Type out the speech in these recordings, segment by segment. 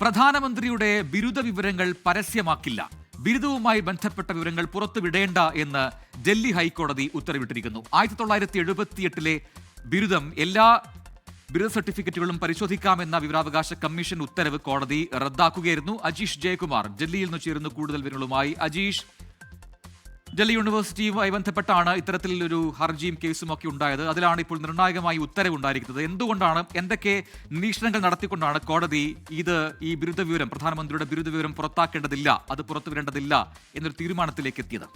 പ്രധാനമന്ത്രിയുടെ ബിരുദ വിവരങ്ങൾ പരസ്യമാക്കില്ല. ബിരുദവുമായി ബന്ധപ്പെട്ട വിവരങ്ങൾ പുറത്തുവിടേണ്ട എന്ന് ഡൽഹി ഹൈക്കോടതി ഉത്തരവിട്ടിരിക്കുന്നു. ആയിരത്തി തൊള്ളായിരത്തി എഴുപത്തിയെട്ടിലെ ബിരുദം എല്ലാ ബിരുദ സർട്ടിഫിക്കറ്റുകളും പരിശോധിക്കാമെന്ന വിവരാവകാശ കമ്മീഷൻ ഉത്തരവ് കോടതി റദ്ദാക്കുകയായിരുന്നു. അജീഷ് ജയകുമാർ ഡൽഹിയിൽ നിന്ന് ചേരുന്നു കൂടുതൽ വിവരങ്ങളുമായി അജീഷ് ഡൽഹി യൂണിവേഴ്സിറ്റിയുമായി ബന്ധപ്പെട്ടാണ് ഇത്തരത്തിൽ ഒരു ഹർജിയും കേസും ഒക്കെ ഉണ്ടായത്. അതിലാണ് ഇപ്പോൾ നിർണായകമായി ഉത്തരവുണ്ടായിരിക്കുന്നത്. എന്തുകൊണ്ടാണ് എന്തൊക്കെ നിരീക്ഷണങ്ങൾ നടത്തിക്കൊണ്ടാണ് കോടതി ഇത് ഈ ബിരുദ വിവരം പ്രധാനമന്ത്രിയുടെ ബിരുദ വിവരം പുറത്താക്കേണ്ടതില്ല അത് പുറത്തുവിടേണ്ടതില്ല എന്നൊരു തീരുമാനത്തിലേക്ക് എത്തിയത്?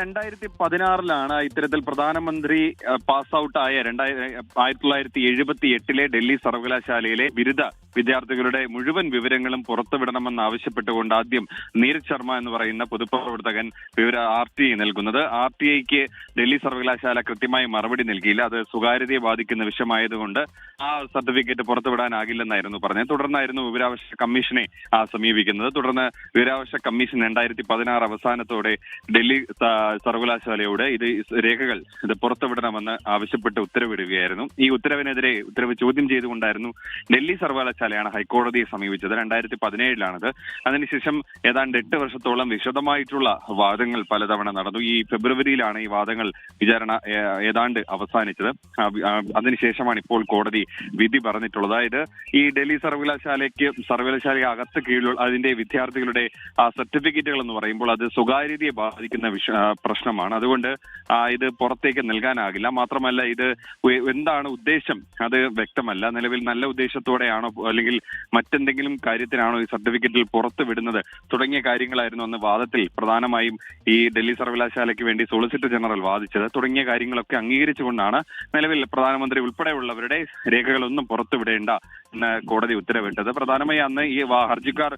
രണ്ടായിരത്തി പതിനാറിലാണ് ഇത്തരത്തിൽ പ്രധാനമന്ത്രി പാസ് ഔട്ട് ആയ രണ്ടായിരത്തി ആയിരത്തി തൊള്ളായിരത്തി എഴുപത്തി എട്ടിലെ ഡൽഹി സർവകലാശാലയിലെ ബിരുദ വിദ്യാർത്ഥികളുടെ മുഴുവൻ വിവരങ്ങളും പുറത്തുവിടണമെന്ന് ആവശ്യപ്പെട്ടുകൊണ്ട് ആദ്യം നീരജ് ശർമ്മ എന്ന് പറയുന്ന പൊതുപ്രവർത്തകൻ വിവര ആർ ടി ഐ നൽകുന്നത്. ആർ ടി ഐക്ക് ഡൽഹി സർവകലാശാല കൃത്യമായി മറുപടി നൽകിയില്ല. അത് സ്വകാര്യതയെ ബാധിക്കുന്ന വിഷയമായതുകൊണ്ട് ആ സർട്ടിഫിക്കറ്റ് പുറത്തുവിടാനാകില്ലെന്നായിരുന്നു പറഞ്ഞത്. തുടർന്നായിരുന്നു വിവരാവകാശ കമ്മീഷനെ സമീപിക്കുന്നത്. തുടർന്ന് വിവരാവകാശ കമ്മീഷൻ രണ്ടായിരത്തി പതിനാറ് അവസാനത്തോടെ ഡൽഹി സർവകലാശാലയോട് ഇത് രേഖകൾ ഇത് പുറത്തുവിടണമെന്ന് ആവശ്യപ്പെട്ട് ഉത്തരവിടുകയായിരുന്നു. ഈ ഉത്തരവിനെതിരെ ഉത്തരവ് ചോദ്യം ചെയ്തുകൊണ്ടായിരുന്നു ഡൽഹി സർവകലാശാലയാണ് ഹൈക്കോടതിയെ സമീപിച്ചത്. രണ്ടായിരത്തി പതിനേഴിലാണിത് അതിനുശേഷം ഏതാണ്ട് എട്ട് വർഷത്തോളം വിശദമായിട്ടുള്ള വാദങ്ങൾ പലതവണ നടന്നു. ഈ ഫെബ്രുവരിയിലാണ് ഈ വാദങ്ങൾ വിചാരണ ഏതാണ്ട് അവസാനിച്ചത്. അതിനുശേഷമാണ് ഇപ്പോൾ കോടതി വിധി പറഞ്ഞിട്ടുള്ളത്. അതായത് ഈ ഡൽഹി സർവകലാശാലയ്ക്ക് സർവകലാശാല അകത്ത് കീഴിലുള്ള അതിന്റെ വിദ്യാർത്ഥികളുടെ സർട്ടിഫിക്കറ്റുകൾ എന്ന് പറയുമ്പോൾ അത് സ്വകാര്യതയെ ബാധിക്കുന്ന വിഷ പ്രശ്നമാണ്. അതുകൊണ്ട് ഇത് പുറത്തേക്ക് നൽകാനാകില്ല. മാത്രമല്ല ഇത് എന്താണ് ഉദ്ദേശം? അത് വ്യക്തമല്ല. നിലവിൽ നല്ല ഉദ്ദേശത്തോടെയാണോ അല്ലെങ്കിൽ മറ്റെന്തെങ്കിലും കാര്യത്തിനാണോ ഈ സർട്ടിഫിക്കറ്റിൽ പുറത്തു വിടുന്നത് തുടങ്ങിയ കാര്യങ്ങളായിരുന്നു അന്ന് വാദത്തിൽ. പ്രധാനമായും ഈ ഡൽഹി സർവകലാശാലയ്ക്ക് വേണ്ടി സോളിസിറ്റർ ജനറൽ വാദിച്ചത്. തുടങ്ങിയ കാര്യങ്ങളൊക്കെ അംഗീകരിച്ചുകൊണ്ടാണ് നിലവിൽ പ്രധാനമന്ത്രി ഉൾപ്പെടെയുള്ളവരുടെ രേഖകളൊന്നും പുറത്തുവിടേണ്ട എന്ന് കോടതി ഉത്തരവിട്ടത്. പ്രധാനമായി അന്ന് ഈ ഹർജിക്കാർ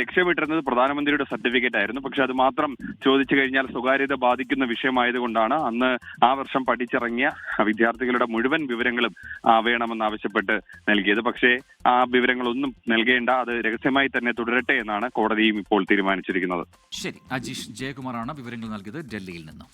ലക്ഷ്യമിട്ടിരുന്നത് പ്രധാനമന്ത്രിയുടെ സർട്ടിഫിക്കറ്റ് ആയിരുന്നു പക്ഷെ അത് മാത്രം ചോദിച്ചു കഴിഞ്ഞാൽ സ്വകാര്യത ബാധിക്കുന്ന വിഷയമായതുകൊണ്ടാണ് അന്ന് ആ വർഷം പഠിച്ചിറങ്ങിയ വിദ്യാർത്ഥികളുടെ മുഴുവൻ വിവരങ്ങളും വേണമെന്ന് വേണമെന്നാവശ്യപ്പെട്ട് നൽകിയത്. പക്ഷേ ആ വിവരങ്ങളൊന്നും നൽകേണ്ട അത് രഹസ്യമായി തന്നെ തുടരട്ടെ എന്നാണ് കോടതിയും ഇപ്പോൾ തീരുമാനിച്ചിരിക്കുന്നത്. ശരി അജീഷ് ജയകുമാറാണ് വിവരങ്ങൾ നൽകിയത് ഡൽഹിയിൽ നിന്നും.